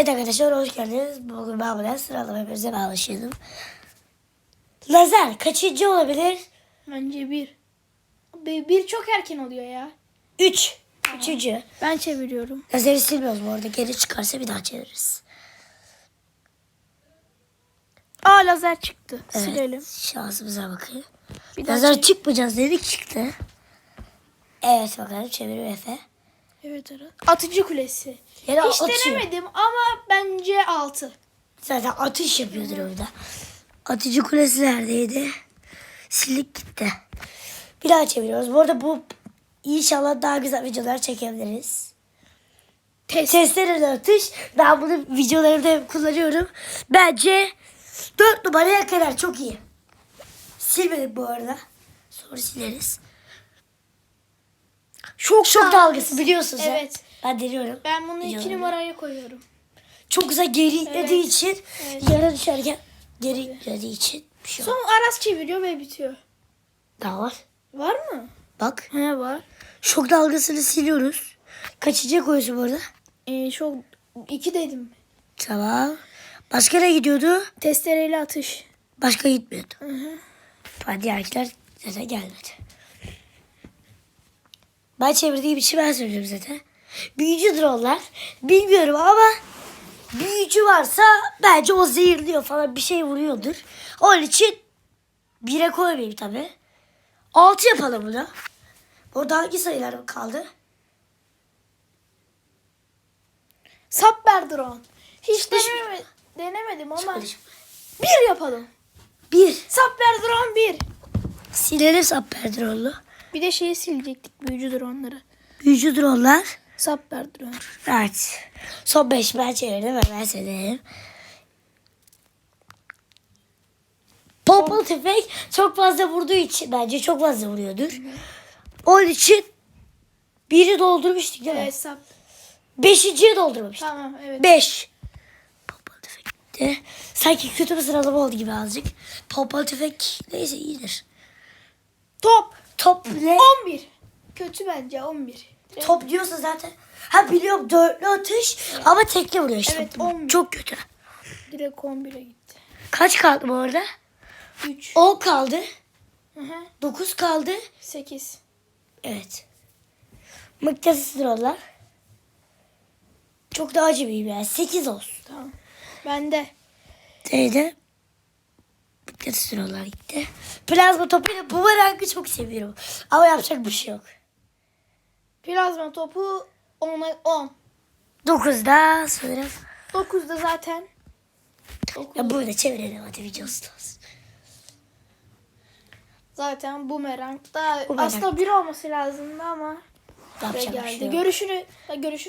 Evet arkadaşlar hoş geldiniz. Bugün ben buradan sıralama hepinize bağlaşıyordum. Lazer kaçıncı olabilir? Bence bir. Bir, bir çok erken oluyor ya. Üç. Üçüncü. Ben çeviriyorum. Lazeri silmiyoruz bu arada. Geri çıkarsa bir daha çeviririz. Aa lazer çıktı. Evet. Silelim. Şansımıza bakın. Bir Lazer çıkmayacağız dedik çıktı. Evet bakalım çeviriyor Efe. Evet evet. Atıcı kulesi. Yere Hiç atıyor. denemedim ama bence 6. Zaten atış yapıyordur orada. Atıcı kulesi neredeydi? Silik gitti. Bir daha çeviriyoruz. Bu arada bu inşallah daha güzel videolar çekebiliriz. Test. Testleri de atış. Ben bunu videolarımda kullanıyorum. Bence 4 numaraya kadar çok iyi. Silmedik bu arada. Sonra sileriz. Çok Şok dalgası biliyorsun sen. Evet. Ben deniyorum. Ben bunu 2 Videolarımda. numaraya koyuyorum. Çok güzel geri itlediği Evet. için Evet. yere düşerken geri itlediği için bir şey. Son Aras çeviriyor ve bitiyor. Daha var. Var mı? Bak. He var. Şok dalgasını siliyoruz. Kaçıncıya koyuyorsun bu arada? Ee, çok 2 dedim. Tamam. Başka ne gidiyordu? Testereyle atış. Başka gitmiyordu. Hı hı. Hadi zaten gelmedi. Ben çevirdiğim için ben söylüyorum zaten. Büyücüdür onlar. Bilmiyorum ama büyücü varsa bence o zehirliyor falan bir şey vuruyordur. Onun için bire koymayayım tabi. Altı yapalım bunu. Orada hangi sayılar kaldı? Sapber drone. Hiç deneme, denemedim ama bir yapalım. Bir. Sapber drone 1. Silelim sap perdrollu. Bir de şeyi silecektik büyücü droneları. Büyücüdür onlar. Sapber drone. Evet. Son beş ben çevirdim ve ben söylerim. Pompalı tüfek çok fazla vurduğu için bence çok fazla vuruyordur. Onun için biri doldurmuştuk değil mi? Evet sap. Beşinciyi doldurmamıştık. Tamam evet. Beş. Pompalı tüfek gitti. Sanki kötü bir sıralama oldu gibi azıcık. Pompalı tüfek neyse iyidir. Top. Top ne? 11. Kötü bence 11. Top diyorsa zaten. Ha biliyorum dörtlü atış ama tekli vuruyor işte. Evet, on bir. Çok kötü. Direkt 11'e gitti. Kaç kaldı bu arada? 3. 10 kaldı. Hı hı. 9 kaldı. 8. Evet. Mıknatıs onlar. Çok daha acemiyim yani. 8 olsun. Tamam. Bende. Neydi? Mıknatıs onlar gitti. Plazma topuyla bumerangı çok seviyorum. Ama yapacak bir şey yok. Plazma topu 10'a 10. 9'da sanırım. 9'da zaten. 9. Ya burada çevirelim hadi videosu. Zaten bumerang da Bumerang. aslında 1 olması lazımdı ama Yapacak bir geldi. şey yok. Görüşünü görüşürüz.